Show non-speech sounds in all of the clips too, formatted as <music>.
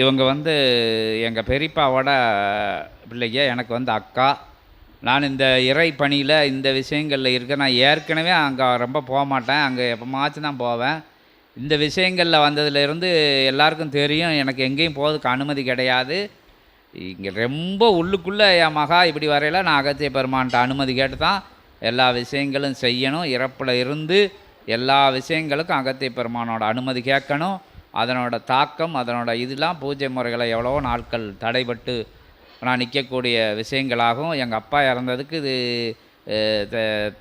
இவங்க வந்து எங்கள் பெரியப்பாவோட பிள்ளைங்க எனக்கு வந்து அக்கா. நான் இந்த இறை பணியில் இந்த விஷயங்களில் இருக்க நான் ஏற்கனவே அங்கே ரொம்ப போக மாட்டேன். அங்கே எப்போமாச்சும் தான் போவேன். இந்த விஷயங்களில் வந்ததுலேருந்து எல்லாருக்கும் தெரியும் எனக்கு எங்கேயும் போகிறதுக்கு அனுமதி கிடையாது. இங்கே ரொம்ப உள்ளுக்குள்ளே என் மகா இப்படி வரையில நான் அகத்திய பெருமான்ட்ட அனுமதி கேட்டு தான் எல்லா விஷயங்களும் செய்யணும். இறப்பில் இருந்து எல்லா விஷயங்களுக்கும் அகத்திய பெருமானோட அனுமதி கேட்கணும். அதனோட தாக்கம் அதனோட இதெல்லாம் பூஜை முறைகளை எவ்வளவோ நாட்கள் தடைபட்டு நான் நிற்கக்கூடிய விஷயங்களாகவும் எங்கள் அப்பா இறந்ததுக்கு இது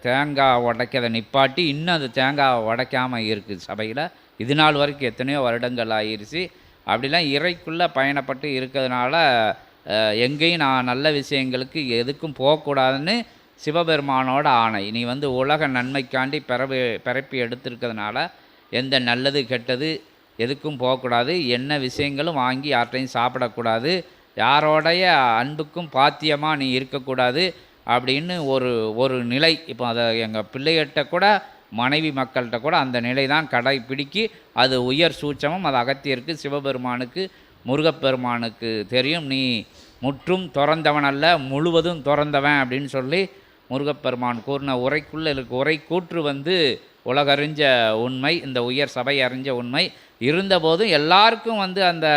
தேங்காய் உடைக்கிறத நிப்பாட்டி இன்னும் அது தேங்காய் உடைக்காமல் இருக்குது சபையில். இது நாள் வரைக்கும் எத்தனையோ வருடங்கள் ஆயிடுச்சு அப்படிலாம் இறைக்குள்ளே பயணப்பட்டு இருக்கிறதுனால எங்கேயும் நான் நல்ல விஷயங்களுக்கு எதுக்கும் போகக்கூடாதுன்னு சிவபெருமானோட ஆணை. நீ வந்து உலக நன்மைக்காண்டி பிறவி பிறப்பி எடுத்திருக்கிறதுனால எந்த நல்லது கெட்டது எதுக்கும் போகக்கூடாது. என்ன விஷயங்களும் வாங்கி யார்கிட்டையும் சாப்பிடக்கூடாது. யாரோடைய அன்புக்கும் பாத்தியமாக நீ இருக்கக்கூடாது அப்படின்னு ஒரு ஒரு நிலை. இப்போ அதை எங்கள் பிள்ளைகிட்ட கூட மனைவி மக்கள்கிட்ட கூட அந்த நிலை தான் கடைப்பிடிக்கி அது உயர் சூட்சமும் அது அகத்தியருக்கு சிவபெருமானுக்கு முருகப்பெருமானுக்கு தெரியும். நீ முற்றும் திறந்தவன் அல்ல முழுவதும் திறந்தவன் அப்படின்னு சொல்லி முருகப்பெருமான் கூறின உரைக்குள்ளே இருக்கு உரை கூற்று வந்து உலகறிஞ்ச உண்மை இந்த உயர் சபை அறிஞ்ச உண்மை. இருந்தபோதும் எல்லாருக்கும் வந்து அந்த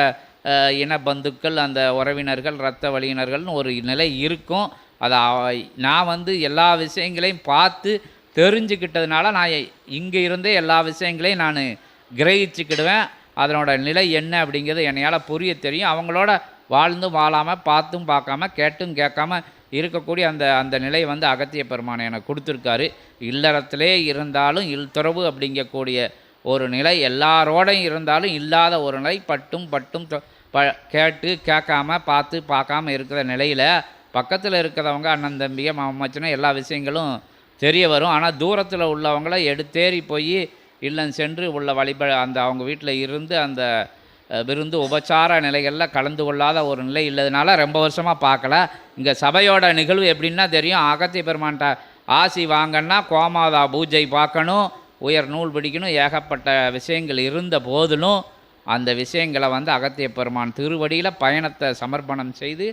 இன பந்துக்கள் அந்த உறவினர்கள் இரத்த வழியினர்கள்னு ஒரு நிலை இருக்கும். அதை நான் வந்து எல்லா விஷயங்களையும் பார்த்து தெரிஞ்சுக்கிட்டதுனால நான் இங்கே இருந்தே எல்லா விஷயங்களையும் நான் கிரகிச்சுக்கிடுவேன். அதனோட நிலை என்ன அப்படிங்கிறது என்னையால் புரிய தெரியும். அவங்களோட வாழ்ந்தும் வாழாமல் பார்த்தும் பார்க்காம கேட்டும் கேட்காம இருக்கக்கூடிய அந்த அந்த நிலை வந்து அகத்திய பெருமானை எனக்கு கொடுத்துருக்காரு. இல்லறத்திலே இருந்தாலும் இல்துறவு அப்படிங்கக்கூடிய ஒரு நிலை எல்லாரோடையும் இருந்தாலும் இல்லாத ஒரு நிலை பட்டும் பட்டும் ப கேட்டு கேட்காம பார்த்து பார்க்காம இருக்கிற நிலையில் பக்கத்தில் இருக்கிறவங்க அண்ணன் தம்பியை மாமச்சனை எல்லா விஷயங்களும் தெரிய வரும். ஆனால் தூரத்தில் உள்ளவங்கள எடுத்தேறி போய் இல்லம் சென்று உள்ள வழிப அந்த அவங்க வீட்டில் இருந்து அந்த விருந்து உபச்சார நிலைகளில் கலந்து கொள்ளாத ஒரு நிலை இல்லதுனால ரொம்ப வருஷமாக பார்க்கல. இங்கே சபையோட நிகழ்வு எப்படின்னா தெரியும். அகத்திய பெருமான்ட்ட ஆசி வாங்கன்னா கோமாதா பூஜை பார்க்கணும். உயர் நூல் பிடிக்கணும். ஏகப்பட்ட விஷயங்கள் இருந்த போதிலும் அந்த விஷயங்களை வந்து அகத்திய பெருமான் திருவடியில் பயணத்தை சமர்ப்பணம் செய்து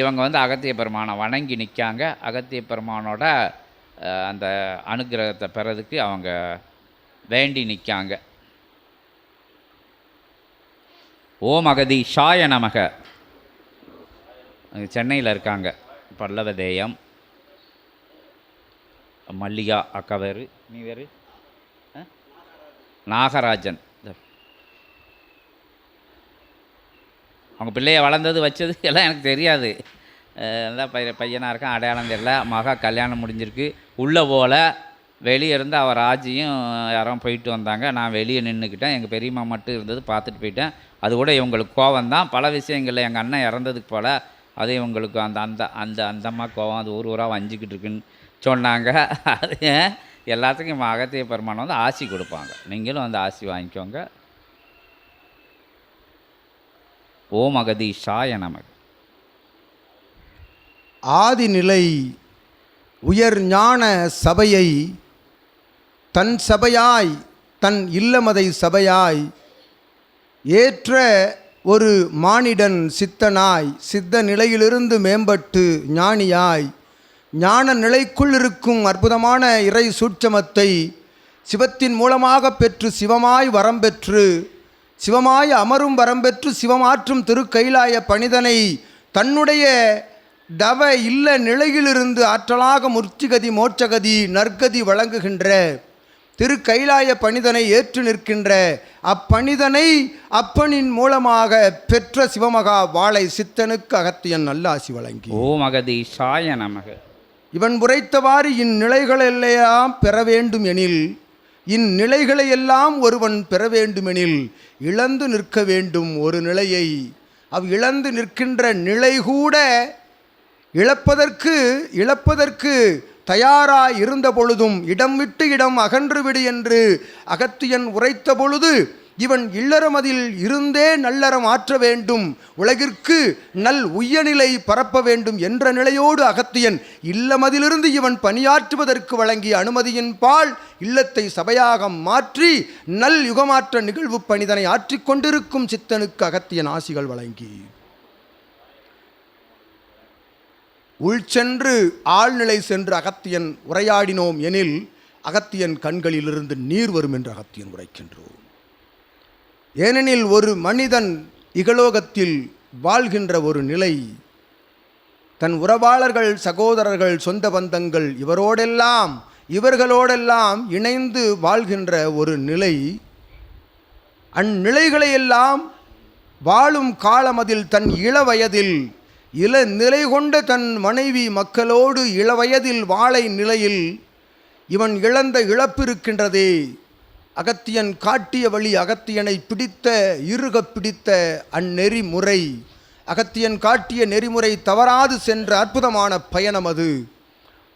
இவங்க வந்து அகத்திய பெருமானை வணங்கி நிற்காங்க. அகத்திய பெருமானோட அந்த அனுக்கிரகத்தை பெறதுக்கு அவங்க வேண்டி நிற்காங்க. ஓம் அகதி ஷாய நமக சென்னையில் இருக்காங்க. பல்லவதேயம். மல்லிகா அக்கா வேறு? நீ வேறு? நாகராஜன். அவங்க பிள்ளைய வளர்ந்தது வச்சது <laughs> எல்லாம் எனக்கு தெரியாது. அதான் பையனாக இருக்கான் அடையாளம் தெரியல. மகா கல்யாணம் முடிஞ்சிருக்கு. உள்ளே போல வெளியே இருந்து அவர் ஆஜியும் யாரும் போயிட்டு வந்தாங்க. நான் வெளியே நின்றுக்கிட்டேன் எங்கள் பெரியம்மா மட்டும் இருந்தது. பார்த்துட்டு போயிட்டேன். அது கூட இவங்களுக்கு கோவம் தான் பல விஷயங்களில் எங்கள் அண்ணன் இறந்ததுக்கு போல் அது இவங்களுக்கு அந்த அந்த அந்த அந்தம்மா கோவம். அது ஊர் ஊராக வஞ்சிக்கிட்டு இருக்குன்னு சொன்னாங்க. அது எல்லாத்துக்கும் அகத்திய பெருமானம் வந்து ஆசி கொடுப்பாங்க. நீங்களும் வந்து ஆசி வாங்கிக்கோங்க. ஓம் அகதீஷாய நமக்கு ஆதிநிலை உயர் ஞான சபையை தன் சபையாய் தன் இல்லமதை சபையாய் ஏற்ற ஒரு மானிடன் சித்தனாய் சித்த நிலையிலிருந்து மேம்பட்டு ஞானியாய் ஞான நிலைக்குள் இருக்கும் அற்புதமான இறை சூட்சமத்தை சிவத்தின் மூலமாக பெற்று சிவமாய் வரம் பெற்று சிவமாய் அமரும் வரம் பெற்று சிவமாற்றும் திருக்கைலாய பணிதனை தன்னுடைய தவ இல்ல நிலையிலிருந்து ஆற்றலாக முர்ச்சிகதி மோட்சகதி நற்கதி வழங்குகின்ற திரு கைலாய பணிதனை ஏற்று நிற்கின்ற அப்பணிதனை அப்பனின் மூலமாக பெற்ற சிவமகா வாழை சித்தனுக்கு அகத்தியன் நல்லாசி வழங்கி. ஓம் அகதீஷாய நமக. இவன் உரைத்தவாறு இந்நிலைகளெல்லாம் பெற வேண்டும் எனில் இந்நிலைகளை எல்லாம் ஒருவன் பெற வேண்டுமெனில் இழந்து நிற்க வேண்டும் ஒரு நிலையை. அவ் இழந்து நிற்கின்ற நிலை கூட இழப்பதற்கு இழப்பதற்கு தயாராய் இருந்த பொழுதும் இடம் விட்டு இடம் அகன்று விடு என்று அகத்தியன் உரைத்த பொழுது இவன் இல்லறமதில் இருந்தே நல்லறம் ஆற்ற வேண்டும் உலகிற்கு நல் உய்யநிலை பரப்ப வேண்டும் என்ற நிலையோடு அகத்தியன் இல்லமதிலிருந்து இவன் பணியாற்றுவதற்கு வழங்கிய அனுமதியின் பால் இல்லத்தை சபையாக மாற்றி நல் யுகமாற்ற நிகழ்வு பணிதனை ஆற்றிக்கொண்டிருக்கும் சித்தனுக்கு அகத்தியன் ஆசிகள் வழங்கி. உள்சென்று ஆழ்நிலை சென்று அகத்தியன் உரையாடினோம் எனில் அகத்தியன் கண்களிலிருந்து நீர் வரும் என்று அகத்தியன் உரைக்கின்றோம். ஏனெனில் ஒரு மனிதன் இகலோகத்தில் வாழ்கின்ற ஒரு நிலை தன் உறவாளர்கள் சகோதரர்கள் சொந்த பந்தங்கள் இவரோடெல்லாம் இவர்களோடெல்லாம் இணைந்து வாழ்கின்ற ஒரு நிலை அந்நிலைகளையெல்லாம் வாழும் காலமதில் தன் இள வயதில் இள நிலை கொண்ட தன் மனைவி மக்களோடு இளவயதில் வாழை நிலையில் இவன் இழந்த இழப்பிருக்கின்றதே. அகத்தியன் காட்டிய வழி அகத்தியனை பிடித்த இறுகப் பிடித்த அந்நெறிமுறை. அகத்தியன் காட்டிய நெறிமுறை தவறாது சென்ற அற்புதமான பயணம் அது.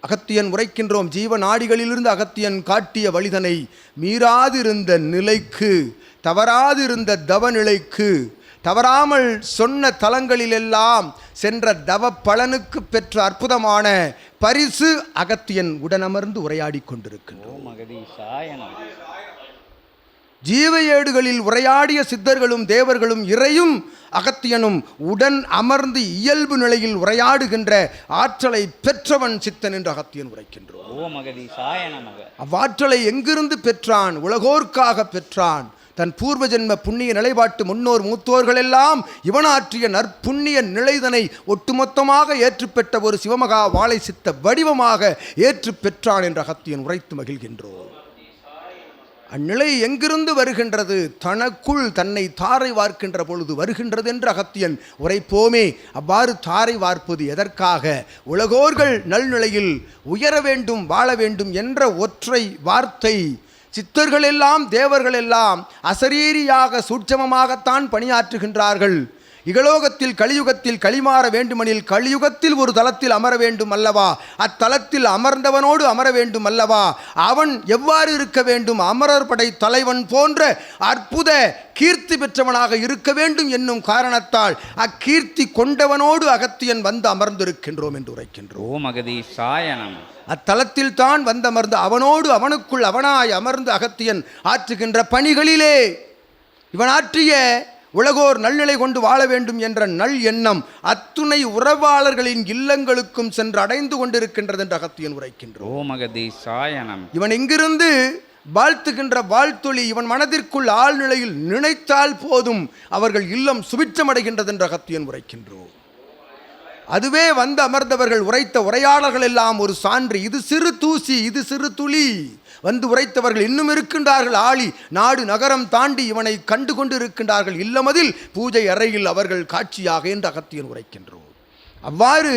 அகத்தியன் உரைக்கின்றோம் ஜீவ நாடிகளிலிருந்து அகத்தியன் காட்டிய வழிதனை. மீறாதிருந்த நிலைக்கு தவறாதிருந்த தவநிலைக்கு தவறாமல் சொன்ன தலங்களிலெல்லாம் சென்ற தவ பலனுக்கு பெற்ற அற்புதமான பரிசு அகத்தியன் உடனமர்ந்து உரையாடி கொண்டிருக்கின்றோம் ஜீவ ஏடுகளில் உரையாடிய சித்தர்களும் தேவர்களும் இறையும் அகத்தியனும் உடன் அமர்ந்து இயல்பு நிலையில் உரையாடுகின்ற ஆற்றலை பெற்றவன் சித்தன் என்று அகத்தியன் உரைக்கின்றோம் அவ்வாற்றலை எங்கிருந்து பெற்றான்? உலகோர்க்காக பெற்றான். தன் பூர்வ ஜென்ம புண்ணிய நிலைப்பாட்டு முன்னோர் மூத்தோர்கள் எல்லாம் இவனாற்றிய நற்புண்ணிய நிலைதனை ஒட்டுமொத்தமாக ஏற்றுப்பெற்ற ஒரு சிவமகா வாழை சித்த வடிவமாக ஏற்று பெற்றான் என்று அகத்தியன் உரைத்து மகிழ்கின்றோம். அந்நிலை எங்கிருந்து வருகின்றது? தனக்குள் தன்னை தாரை வார்க்கின்ற பொழுது வருகின்றது என்று அகத்தியன் உரைப்போமே. அவ்வாறு தாரை வார்ப்பது எதற்காக? உலகோர்கள் நல்நிலையில் உயர வேண்டும் வாழ வேண்டும் என்ற ஒற்றை வார்த்தை சித்தர்கள் எல்லாம் தேவர்கள் எல்லாம் அசரீரியாக சூட்சமமாகத்தான் பணியாற்றுகின்றார்கள். இகலோகத்தில் கலியுகத்தில் களிமாற வேண்டுமெனில் கலியுகத்தில் ஒரு தலத்தில் அமர வேண்டும் அல்லவா? அத்தலத்தில் அமர்ந்தவனோடு அமர வேண்டும் அல்லவா? அவன் எவ்வாறு இருக்க வேண்டும்? அமரர் படை தலைவன் போன்ற அற்புத கீர்த்தி பெற்றவனாக இருக்க வேண்டும் என்னும் காரணத்தால் அக்கீர்த்தி கொண்டவனோடு அகத்தியன் வந்து அமர்ந்திருக்கின்றோம் என்று உரைக்கின்றோம். நம. அத்தலத்தில் தான் வந்தமர்ந்து அவனோடு அவனுக்குள் அவனாய் அமர்ந்து அகத்தியன் ஆற்றுகின்ற பணிகளிலே இவன் ஆற்றிய உலகோர் நல்நிலை கொண்டு வாழ வேண்டும் என்ற நல் எண்ணம் அத்துணை உறவாளர்களின் இல்லங்களுக்கும் சென்று அடைந்து கொண்டிருக்கின்றது என்று அகத்தியன் உரைக்கின்றோம் இவன் எங்கிருந்து வாழ்த்துகின்ற வாழ்த்தொளி இவன் மனதிற்குள் ஆழ்நிலையில் நினைத்தால் போதும் அவர்கள் இல்லம் சுபிட்சமடைகின்றது என்று அகத்தியன் உரைக்கின்றோம் அதுவே வந்து அமர்ந்தவர்கள் உரைத்த உரையாடல்கள் எல்லாம் ஒரு சான்று. இது சிறு தூசி இது சிறு துளி. வந்து உரைத்தவர்கள் இன்னும் இருக்கின்றார்கள். ஆளி நாடு நகரம் தாண்டி இவனை கண்டு கொண்டு இருக்கின்றார்கள் இல்லமதில் பூஜை அறையில் அவர்கள் காட்சியாக என்று அகத்தியன் உரைக்கின்றோம். அவ்வாறு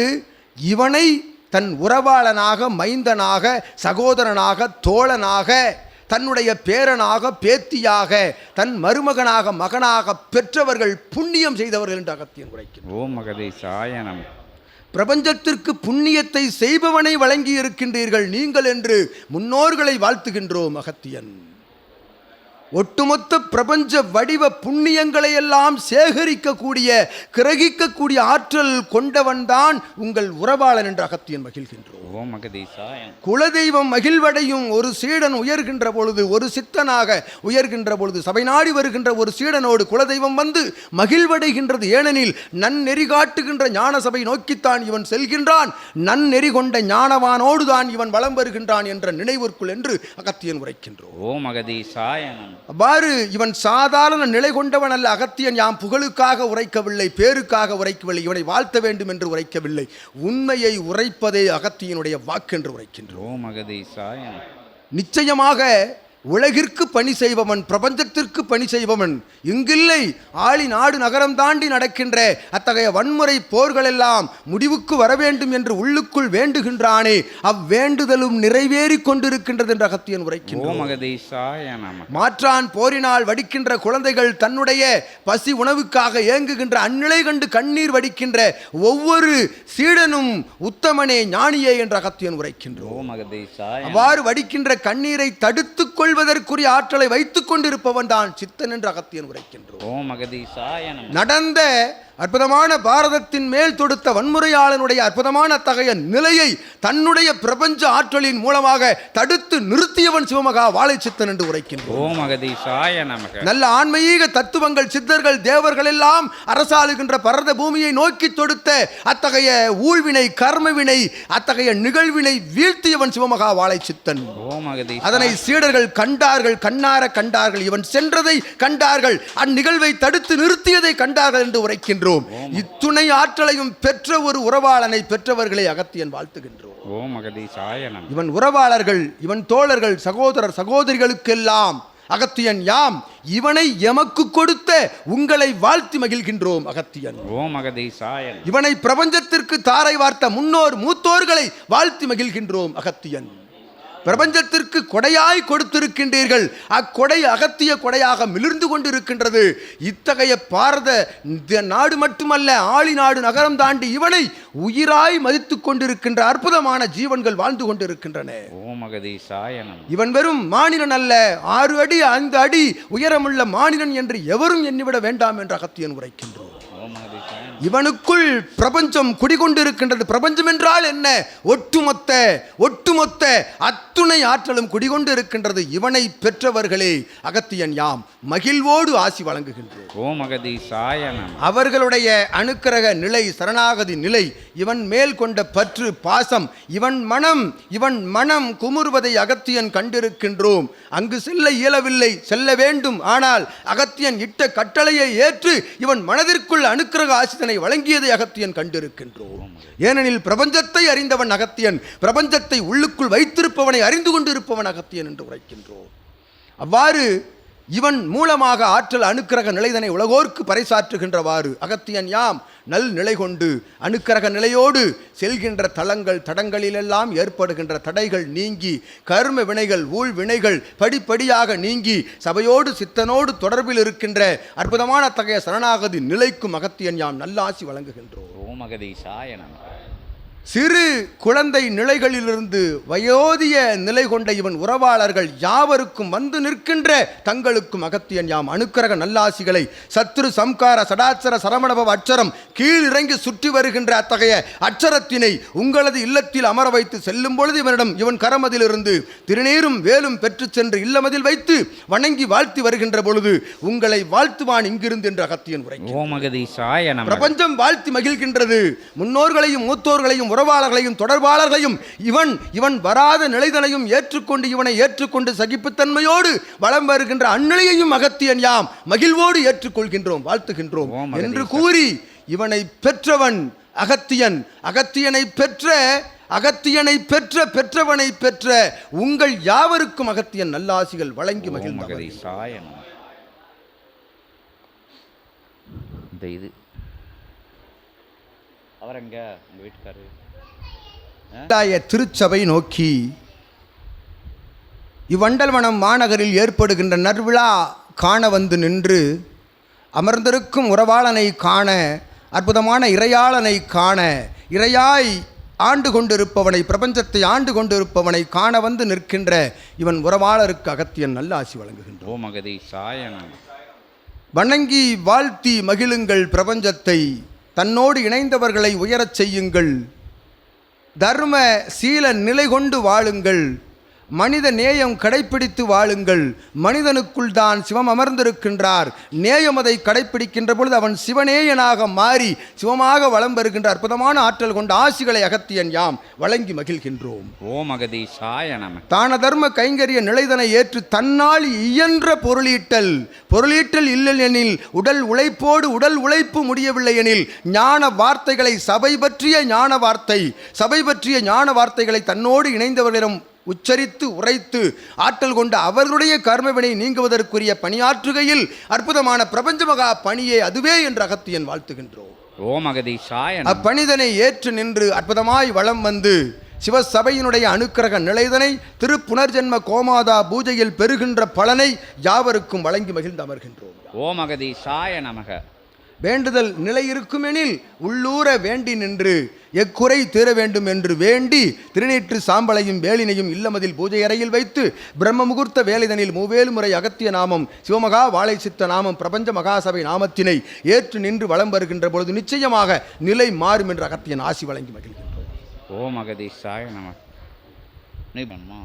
இவனை தன் உறவாளனாக மைந்தனாக சகோதரனாக தோழனாக தன்னுடைய பேரனாக பேத்தியாக தன் மருமகனாக மகனாக பெற்றவர்கள் புண்ணியம் செய்தவர்கள் என்று அகத்தியன் உரைக்கின்றோம். ஓம் மகதை சாயனம் பிரபஞ்சத்திற்கு புண்ணியத்தை செய்பவனை வழங்கி இருக்கின்றீர்கள் நீங்கள் என்று முன்னோர்களை வாழ்த்துகின்றோம் அகத்தியன். ஒட்டுமொத்த பிரபஞ்ச வடிவ புண்ணியங்களை எல்லாம் சேகரிக்கக்கூடிய கிரகிக்கக்கூடிய ஆற்றல் கொண்டவன்தான் உங்கள் உறவாளன் என்று அகத்தியன் மகிழ்கின்றோம். குலதெய்வம் மகிழ்வடையும் ஒரு சீடன் உயர்கின்ற பொழுது ஒரு சித்தனாக உயர்கின்ற பொழுது சபை நாடி வருகின்ற ஒரு சீடனோடு குலதெய்வம் வந்து மகிழ்வடைகின்றது. ஏனெனில் நன்னெறி காட்டுகின்ற ஞான சபை நோக்கித்தான் இவன் செல்கின்றான். நன்னெறி கொண்ட ஞானவானோடு தான் இவன் வலம் வருகின்றான் என்ற நினைவிற்குள் என்று அகத்தியன் உரைக்கின்றோம். ஓம் அகதீசாய நம அவ்வாறு இவன் சாதாரண நிலை கொண்டவன் அல்ல. அகத்தியன் யாம் புகழுக்காக உரைக்கவில்லை பேருக்காக உரைக்கவில்லை இவனை வாழ்த்த வேண்டும் என்று உரைக்கவில்லை. உண்மையை உரைப்பதே அகத்தியனுடைய வாக்கு என்று உரைக்கின்றோம் நிச்சயமாக உலகிற்கு பணி செய்பவன் பிரபஞ்சத்திற்கு பணி செய்பவன். இங்கில்லை ஆளி நாடு நகரம் தாண்டி நடக்கின்ற அத்தகைய வன்முறை போர்களெல்லாம் முடிவுக்கு வர வேண்டும் என்று உள்ளுக்குள் வேண்டுகின்றானே. அவ்வேண்டுதலும் நிறைவேறிக் கொண்டிருக்கின்றது என்று அகத்தியன் உரைக்கின்றோம் மாற்றான் போரினால் வடிக்கின்ற குழந்தைகள் தன்னுடைய பசி உணவுக்காக ஏங்குகின்ற அந்நிலை கண்டு கண்ணீர் வடிக்கின்ற ஒவ்வொரு சீடனும் உத்தமனே ஞானியே என்ற அகத்தியன் உரைக்கின்றோம் அவ்வாறு வடிக்கின்ற கண்ணீரை தடுத்துக் கொள்வது வெல்வதற்குரிய ஆற்றலை வைத்துக் கொண்டிருப்பவன் தான் சித்தன் என்று அகத்தியன் உரைக்கின்றோம். நடந்த அற்புதமான பாரதத்தின் மேல் தொடுத்த வன்முறையாளனுடைய அற்புதமான அத்தகைய நிலையை தன்னுடைய பிரபஞ்ச ஆற்றலின் மூலமாக தடுத்து நிறுத்தியவன் சிவமகா வாழைச்சித்தன் என்று உரைக்கின்றோம். நல்ல ஆன்மீக தத்துவங்கள் சித்தர்கள் தேவர்கள் எல்லாம் அரசாளுகின்ற பரத பூமியை நோக்கி தொடுத்த அத்தகைய ஊழ்வினை கர்மவினை அத்தகைய நிகழ்வினை வீழ்த்தியவன் சிவமகா வாழைச்சித்தன். ஓம் அகதீச அதனை சீடர்கள் கண்டார்கள் கண்ணார கண்டார்கள் இவன் சென்றதை கண்டார்கள் அந்நிகழ்வை தடுத்து நிறுத்தியதை கண்டார்கள் என்று உரைக்கின்றோம். இத்துணை ஆற்றலையும் பெற்ற ஒரு உறவாளனை பெற்றவர்களை அகத்தியன் வாழ்த்துகின்றோம். ஓம் அகதீசாய நமக இவன் உறவாளர்கள் இவன் தோழர்கள் சகோதரர் சகோதரிகளுக்கெல்லாம் அகத்தியன் யாம். இவனை எமக்கு கொடுத்த உங்களை வாழ்த்தி மகிழ்கின்றோம் அகத்தியன் ஓம் அகதீசாய நமக இவனை பிரபஞ்சத்திற்கு தாரை வார்த்த முன்னோர் மூத்தோர்களை வாழ்த்தி மகிழ்கின்றோம் அகத்தியன் பிரபஞ்சத்திற்கு கொடையாய் கொடுத்திருக்கின்றீர்கள். அக்கொடை அகத்திய கொடையாக மிளிர்ந்து கொண்டிருக்கின்றது. இத்தகைய பாரத இந்த நாடு மட்டுமல்ல ஆளி நாடு நகரம் தாண்டி இவனை உயிராய் மதித்துக் கொண்டிருக்கின்ற அற்புதமான ஜீவன்கள் வாழ்ந்து கொண்டிருக்கின்றன. இவன் வெறும் மானிடன் அல்ல ஆறு அடி ஐந்து அடி உயரமுள்ள மானிடன் என்று எவரும் எண்ணிவிட வேண்டாம் என்று அகத்தியன் உரைக்கின்றோம் இவனுக்குள் பிரபஞ்சம் குடிகொண்டிருக்கின்றது. பிரபஞ்சம் என்றால் என்ன? ஒட்டுமொத்த ஒட்டுமொத்த அத்துணை ஆற்றலும் குடிகொண்டு இருக்கின்றது இவனை பெற்றவர்களே அகத்தியன் யாம். மகிழ்வோடு ஆசி வழங்குகின்றோம். அவர்களுடைய அணுக்கரக நிலை சரணாகதி நிலை இவன் மேல் கொண்ட பற்று பாசம் இவன் மனம் இவன் மனம் குமுறுவதை அகத்தியன் கண்டிருக்கின்றோம். அங்கு செல்ல இயலவில்லை செல்ல வேண்டும். ஆனால் அகத்தியன் இட்ட கட்டளையை ஏற்று இவன் மனதிற்குள் அனுக்கிரக ஆசிதனை வழங்கியதை அகத்தியன் கண்டிருக்கின்றோம். ஏனெனில் பிரபஞ்சத்தை அறிந்தவன் அகத்தியன் பிரபஞ்சத்தை உள்ளுக்குள் வைத்திருப்பவனை அறிந்து கொண்டிருப்பவன் அகத்தியன் என்று உரைக்கின்றோம். அவ்வாறு இவன் மூலமாக ஆற்றல் அணுக்கிரக நிலைதனை உலகோர்க்கு பறைசாற்றுகின்றவாறு அகத்தியன் யாம் நல் நிலை கொண்டு அணுக்கிரக நிலையோடு செல்கின்ற தளங்கள் தடங்களிலெல்லாம் ஏற்படுகின்ற தடைகள் நீங்கி கர்ம வினைகள் ஊழ் வினைகள் படிப்படியாக நீங்கி சபையோடு சித்தனோடு தொடர்பில் இருக்கின்ற அற்புதமான அத்தகைய சரணாகதி நிலைக்கும் அகத்தியன் யாம் நல்லாசி வழங்குகின்றோம். ஓம் அகதீசாய நமக. சிறு குழந்தை நிலைகளிலிருந்து வயோதிய நிலை கொண்ட இவன் உறவாளர்கள் யாவருக்கும் வந்து நிற்கின்ற தங்களுக்கும் அகத்தியன் யாம் அணுக்கரக நல்லாசிகளை. சத்ரு சம்கார சடாச்சர சரமணபவ அச்சரம் கீழ் இறங்கி சுற்றி வருகின்ற அத்தகைய அச்சரத்தினை உங்களது இல்லத்தில் அமர வைத்து செல்லும் பொழுது இவனிடம் இவன் கரமதிலிருந்து திருநீரும் வேலும் பெற்றுச் சென்று இல்லமதில் வைத்து வணங்கி வாழ்த்தி வருகின்ற பொழுது உங்களை வாழ்த்துவான் இங்கிருந்து என்று அகத்தியன் உரை பிரபஞ்சம் வாழ்த்தி மகிழ்கின்றது. முன்னோர்களையும் மூத்தோர்களையும் உறவாளர்களையும் தொடர்பாளர்களையும் இவன் இவன் வராத நிலைதனையும் ஏற்றுக்கொண்டு இவனை ஏற்றுக்கொண்டு சகிப்புத்தன்மையோடு வலம் வருகின்ற அந்நிலையையும் அகத்தியன் யாம் மகிழ்வோடு ஏற்றுக்கொள்கின்றோம் வாழ்த்துகின்றோம் என்று. கூறி இவனை பெற்றவன் அகத்தியன். அகத்தியனை பெற்ற அகத்தியனை பெற்ற பெற்றவனை பெற்ற உங்கள் யாவருக்கும் அகத்தியன் நல்லாசிகள் வழங்கி இந்த இது அவர் எங்க உங்க வீட்டுக்காரரு கட்டாய திருச்சபை நோக்கி இவ்வண்டல்வனம் மாநகரில் ஏற்படுகின்ற நற்விழா காண வந்து நின்று அமர்ந்திருக்கும் உறவாளனை காண அற்புதமான இறையாளனை காண இறையாய் ஆண்டு கொண்டிருப்பவனை பிரபஞ்சத்தை ஆண்டு கொண்டிருப்பவனை காண வந்து நிற்கின்ற இவன் உறவாளருக்கு அகத்தியன் நல்ல ஆசி வழங்குகின்றோம் வணங்கி வாழ்த்தி மகிழுங்கள் பிரபஞ்சத்தை. தன்னோடு இணைந்தவர்களை உயரச் செய்யுங்கள். தர்ம சீல நிலை கொண்டு வாழுங்கள். மனித நேயம் கடைப்பிடித்து வாழுங்கள். மனிதனுக்குள் தான் சிவம் அமர்ந்திருக்கின்றார். நேயம் அதை கடைப்பிடிக்கின்ற பொழுது அவன் சிவநேயனாக மாறி சிவமாக வலம் வருகின்ற அற்புதமான ஆற்றல் கொண்ட ஆசிகளை அகத்தியன் யாம் வழங்கி மகிழ்கின்றோம். ஓம் அகதீசாய நமக தான தர்ம கைங்கரிய நிலைதனை ஏற்று தன்னால் இயன்ற பொருளீட்டல். பொருளீட்டல் இல்லையெனில் உடல் உழைப்போடு உடல் உழைப்பு முடியவில்லை எனில் ஞான வார்த்தைகளை சபை பற்றிய ஞான வார்த்தை சபை பற்றிய ஞான வார்த்தைகளை தன்னோடு இணைந்தவர்களிடம் உச்சரித்து உரைத்து ஆற்றல் கொண்ட அவர்களுடைய கர்மவினை நீங்குவதற்குரிய பணியாற்றுகையில் அற்புதமான பிரபஞ்ச மகா பணியே அதுவே என்று அகத்தியன் வாழ்த்துகின்றோம். ஓம் அகதீசாய நமக அப்பணிதனை ஏற்று நின்று அற்புதமாய் வலம் வந்து சிவசபையினுடைய அனுக்கிரக நிலைதனை திருப்புனர்ஜென்ம கோமாதா பூஜையில் பெறுகின்ற பலனை யாவருக்கும் வழங்கி மகிழ்ந்து அமர்கின்றோம். ஓம் அகதீசாய நமக. வேண்டுதல் நிலை இருக்குமெனில் உள்ளூர வேண்டி நின்று எக்குறை தீர வேண்டும் என்று வேண்டி திருநீற்று சாம்பலையும் வேலினையும் இல்லமதில் பூஜை அறையில் வைத்து பிரம்ம முகூர்த்த வேலைதனில் மூவேலு முறை அகத்திய நாமம் சிவமகா வாழை சித்த நாமம் பிரபஞ்ச மகாசபை நாமத்தினை ஏற்று நின்று வலம் வருகின்ற பொழுது நிச்சயமாக நிலை மாறும் என்று அகத்தியன் ஆசி வழங்கி மகிழ்கின்றோம் ஓம் அகதீஷாய நம. நீ பண்ணுமா